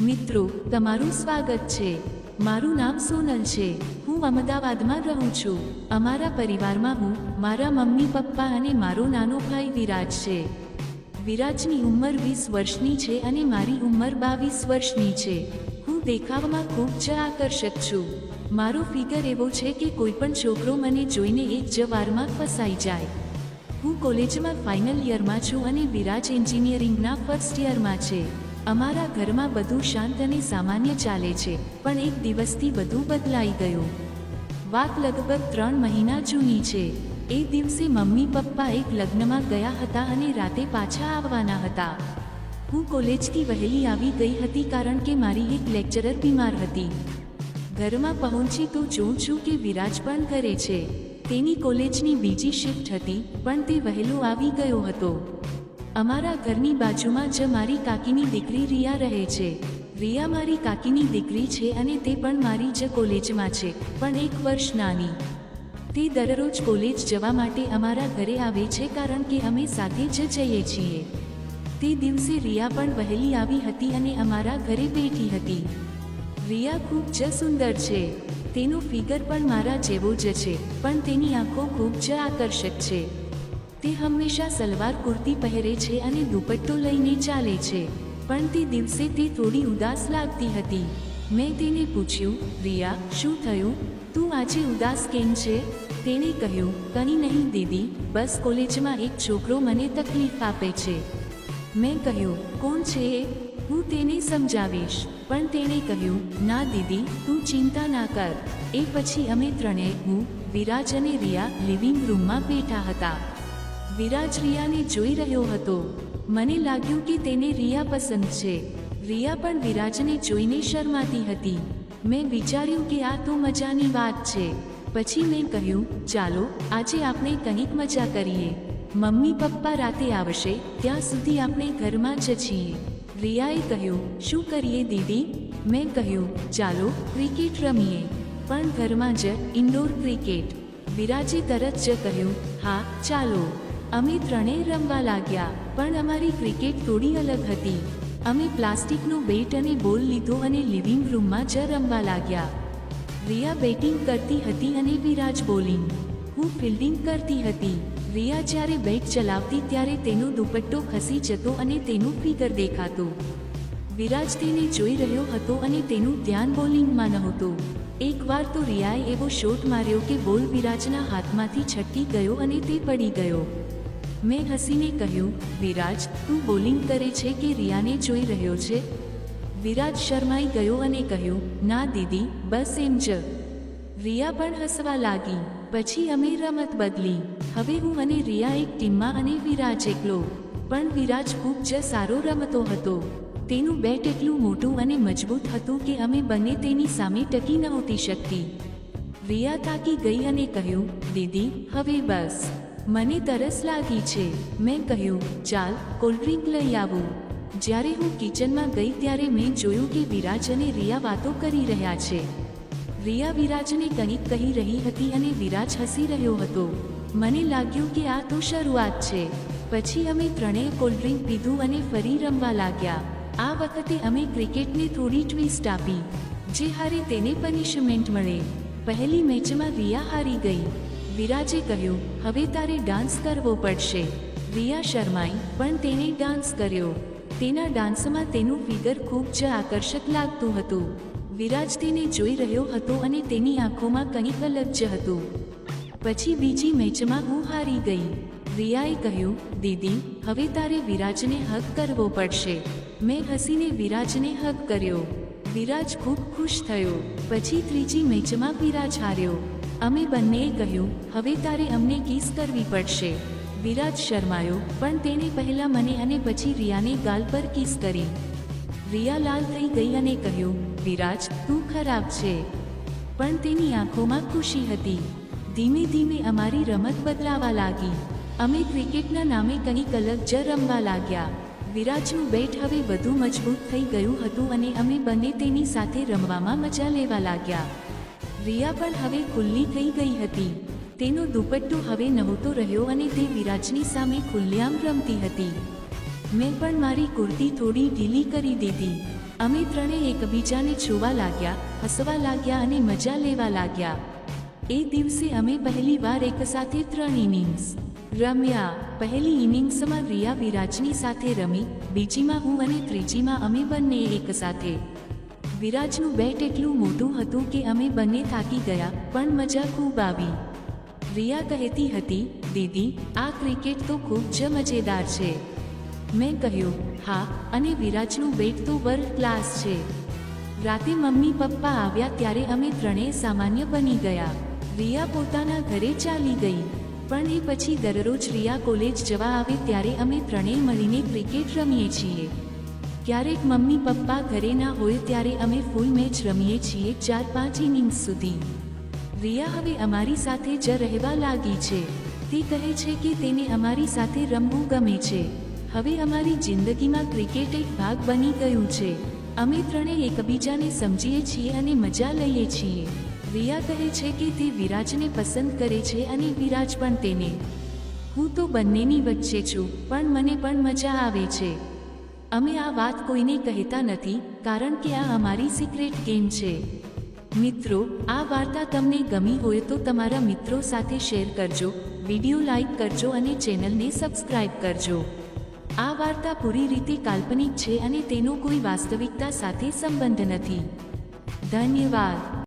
મિત્રો, તમારું સ્વાગત છે. મારું નામ સોનલ છે. હું અમદાવાદમાં રહું છું. અમારા પરિવારમાં હું, મારા મમ્મી, પપ્પા અને મારો નાનો ભાઈ વિરાજ છે. વિરાજની ઉંમર વીસ વર્ષની છે અને મારી ઉંમર બાવીસ વર્ષની છે. હું દેખાવમાં ખૂબ જ આકર્ષક છું. મારો ફિગર એવો છે કે કોઈ પણ છોકરો મને જોઈને એક જ વારમાં ફસાઈ જાય. હું કોલેજમાં ફાઇનલ યરમાં છું અને વિરાજ એન્જિનિયરિંગના ફર્સ્ટ યરમાં છે. અમારા ઘરમાં બધું શાંત અને સામાન્ય ચાલે છે, પણ એક દિવસથી બધું બદલાઈ ગયું. વાત લગભગ ત્રણ મહિના જૂની છે. એ દિવસે મમ્મી પપ્પા એક લગ્નમાં ગયા હતા અને રાતે પાછા આવવાના હતા. હું કોલેજથી વહેલી આવી ગઈ હતી કારણ કે મારી એક લેક્ચરર બીમાર હતી. ઘરમાં પહોંચી તો જોઉં છું કે વિરાજ પણ ઘરે છે. તેની કોલેજની બીજી શિફ્ટ હતી, પણ તે વહેલો આવી ગયો હતો. અમારા ઘરની બાજુમાં જ મારી કાકીની દીકરી રિયા રહે છે. રિયા મારી કાકીની દીકરી છે અને તે પણ મારી જ કોલેજમાં છે, પણ એક વર્ષ નાની. તે દરરોજ કોલેજ જવા માટે અમારા ઘરે આવે છે કારણ કે અમે સાથે જ જઈએ છીએ. તે દિવસે રિયા પણ વહેલી આવી હતી અને અમારા ઘરે બેઠી હતી. રિયા ખૂબ જ સુંદર છે. તેનું ફિગર પણ મારા જેવો જ છે, પણ તેની આંખો ખૂબ જ આકર્ષક છે. તે હંમેશા સલવાર કુર્તી પહેરે છે અને દુપટ્ટો લઈને ચાલે છે. પણ તે દિવસે તે થોડી ઉદાસ લાગતી હતી. મેં તેને પૂછ્યું રિયા શું થયું? તું આજે ઉદાસ કેમ છે? તેણે કહ્યું, કંઈ નહીં દીદી, બસ કોલેજમાં એક છોકરો મને તકલીફ આપે છે. મેં કહ્યું, કોણ છે એ? હું તેને સમજાવીશ. પણ તેણે કહ્યું, ના દીદી, તું ચિંતા ના કર. એ પછી અમે ત્રણેય હું, વિરાજ અને રિયા લિવિંગ રૂમમાં બેઠા હતા. વિરાજ રિયાને જોઈ રહ્યો હતો. મને લાગ્યું કે તેને રિયા પસંદ છે. રિયા પણ વિરાજને જોઈને શરમાતી હતી. મેં વિચાર્યું કે આ તો મજાની વાત છે. પછી મેં કહ્યું, ચાલો, આજે આપણે કંઈક મજા કરીએ. મમ્મી પપ્પા રાતે આવશે, ત્યાં સુધી આપણે ઘરમાં જ છીએ. રિયાએ કહ્યું, શું કરીએ દીદી? મેં કહ્યું, ચાલો, ક્રિકેટ રમીએ. પણ ઘરમાં જ, ઇન્ડોર ક્રિકેટ. વિરાજે તરત જ કહ્યું, હા, ચાલો. અમે ત્રણેય રમવા લાગ્યા, પણ અમારી ક્રિકેટ થોડી અલગ હતી. અમે પ્લાસ્ટિકનો બેટ અને બોલ લીધો અને લિવિંગ રૂમમાં જ રમવા લાગ્યા. રિયા બેટિંગ કરતી હતી અને વિરાજ બોલિંગ. હું ફિલ્ડિંગ કરતી હતી. રિયા જ્યારે બેટ ચલાવતી ત્યારે તેનો દુપટ્ટો ખસી જતો અને તેનું ફિગર દેખાતું. વિરાજ તેને જોઈ રહ્યો હતો અને તેનું ધ્યાન બોલિંગમાં નહોતું. એકવાર તો રિયાએ એવો શોટ માર્યો કે બોલ વિરાજના હાથમાંથી છટકી ગયો અને તે પડી ગયો. મેં હસીને કહ્યું, વિરાજ, તું બોલિંગ કરે છે કે રિયાને જોઈ રહ્યો છે? વિરાજ શરમાઈ ગયો અને કહ્યું, ના દીદી, બસ એમ જ. રિયા પણ હસવા લાગી, પછી અમે રમત બદલી. હવે હું અને રિયા એક ટીમમાં અને વિરાજ એકલો. પણ વિરાજ ખૂબ જ સારો રમતો હતો. તેનું બેટ એટલું મોટું અને મજબૂત હતું કે અમે બંને તેની સામે ટકી નહોતી શકતી. રિયા તાકી ગઈ અને કહ્યું, દીદી, હવે બસ. મને તરસ લાગી છે. મેં કહ્યું, ચાલ કોલ્ડ્રિંક લઈ આવું. જ્યારે હું કિચનમાં ગઈ ત્યારે મેં જોયું કે વિરાજ અને રિયા વાતો કરી રહ્યા છે. રિયા વિરાજને કંઈક કહી રહી હતી અને વિરાજ હસી રહ્યો હતો. મને લાગ્યું કે આ તો શરૂઆત છે. પછી અમે ત્રણેય કોલ્ડ્રિંક પીધું અને ફરી રમવા લાગ્યા. આ વખતે અમે ક્રિકેટને થોડી ટ્વિસ્ટ આપી, જે હારે તેને પનિશમેન્ટ મળે. પહેલી મેચમાં રિયા હારી ગઈ. વિરાજે કહ્યું, હવે તારે ડાન્સ કરવો પડશે. રિયા શર્માઈ, પણ તેણે ડાન્સ કર્યો. તેના ડાન્સમાં તેનું ફિગર ખૂબ જ આકર્ષક લાગતું હતું. વિરાજ તેને જોઈ રહ્યો હતો અને તેની આંખોમાં કંઈક અલગ જ હતું. પછી બીજી મેચમાં હું હારી ગઈ. રિયાએ કહ્યું, દીદી, હવે તારે વિરાજને હક કરવો પડશે. મેં હસીને વિરાજને હક કર્યો. વિરાજ ખૂબ ખુશ થયો. પછી ત્રીજી મેચમાં વિરાજ હાર્યો. અમે બંનેએ કહ્યું, હવે તારે અમને કિસ કરવી પડશે. વિરાજ શરમાયો, પણ તેણે પહેલાં મને અને પછી રિયાને ગાલ પર કિસ કરી. રિયા લાલ થઈ ગઈ અને કહ્યું, વિરાજ, તું ખરાબ છે. પણ તેની આંખોમાં ખુશી હતી. ધીમે ધીમે અમારી રમત બદલાવા લાગી. અમે ક્રિકેટના નામે કંઈક અલગ જ રમવા લાગ્યા. વિરાજનું બેટ હવે વધુ મજબૂત થઈ ગયું હતું અને અમે બંને તેની સાથે રમવામાં મજા લેવા લાગ્યા. રિયા પણ હવે ખુલ્લી થઈ ગઈ હતી. તેનો દુપટ્ટો હવે નહોતો રહ્યો અને તે વિરાજની સામે ખુલ્લેઆમ રમતી હતી. મેં પણ મારી કુર્તી થોડી ઢીલી કરી દીધી. અમે ત્રણેય એકબીજાને છોવા લાગ્યા, હસવા લાગ્યા અને મજા લેવા લાગ્યા. એ દિવસે અમે પહેલીવાર એક સાથે ત્રણ ઇનિંગ્સ રમ્યા. પહેલી ઇનિંગ્સમાં રિયા વિરાજની સાથે રમી, બીજીમાં હું અને ત્રીજીમાં અમે બંને એક સાથે. વિરાજનું બેટ એટલું મોટું હતું કે અમે બંને થાકી ગયા, પણ મજા ખૂબ આવી. રિયા કહેતી હતી, દીદી, આ ક્રિકેટ તો ખૂબ જ મજેદાર છે. મેં કહ્યું, હા, અને વિરાજનું બેટ તો વર્લ્ડ ક્લાસ છે. રાતે મમ્મી પપ્પા આવ્યા ત્યારે અમે ત્રણેય સામાન્ય બની ગયા. રિયા પોતાના ઘરે ચાલી ગઈ, પણ એ પછી દરરોજ રિયા કોલેજ જવા આવે ત્યારે અમે ત્રણેય મળીને ક્રિકેટ રમીએ છીએ. ક્યારેક મમ્મી પપ્પા ઘરે ના હોય ત્યારે અમે ફૂલ મેચ રમીએ છીએ ચાર પાંચ ઇનિંગ્સ સુધી. રિયા હવે અમારી સાથે જ રહેવા લાગી છે. તે કહે છે કે તેને અમારી સાથે રમવું ગમે છે. હવે અમારી જિંદગીમાં ક્રિકેટ એક ભાગ બની ગયું છે. અમે ત્રણેય એકબીજાને સમજીએ છીએ અને મજા લઈએ છીએ. રિયા કહે છે કે તે વિરાજને પસંદ કરે છે અને વિરાજ પણ તેને. હું તો બંનેની વચ્ચે છું, પણ મને પણ મજા આવે છે. અમે આ વાત કોઈને કહેતા નથી, કારણ કે આ અમારી સિક્રેટ ગેમ છે. મિત્રો, આ વાર્તા તમને ગમી હોય તો તમારા મિત્રો સાથે શેર કરજો વીડિયો લાઇક કરજો અને ચેનલને સબસ્ક્રાઇબ કરજો. આ વાર્તા પૂરી રીતે કાલ્પનિક છે અને તેનો કોઈ વાસ્તવિકતા સાથે સંબંધ નથી. ધન્યવાદ.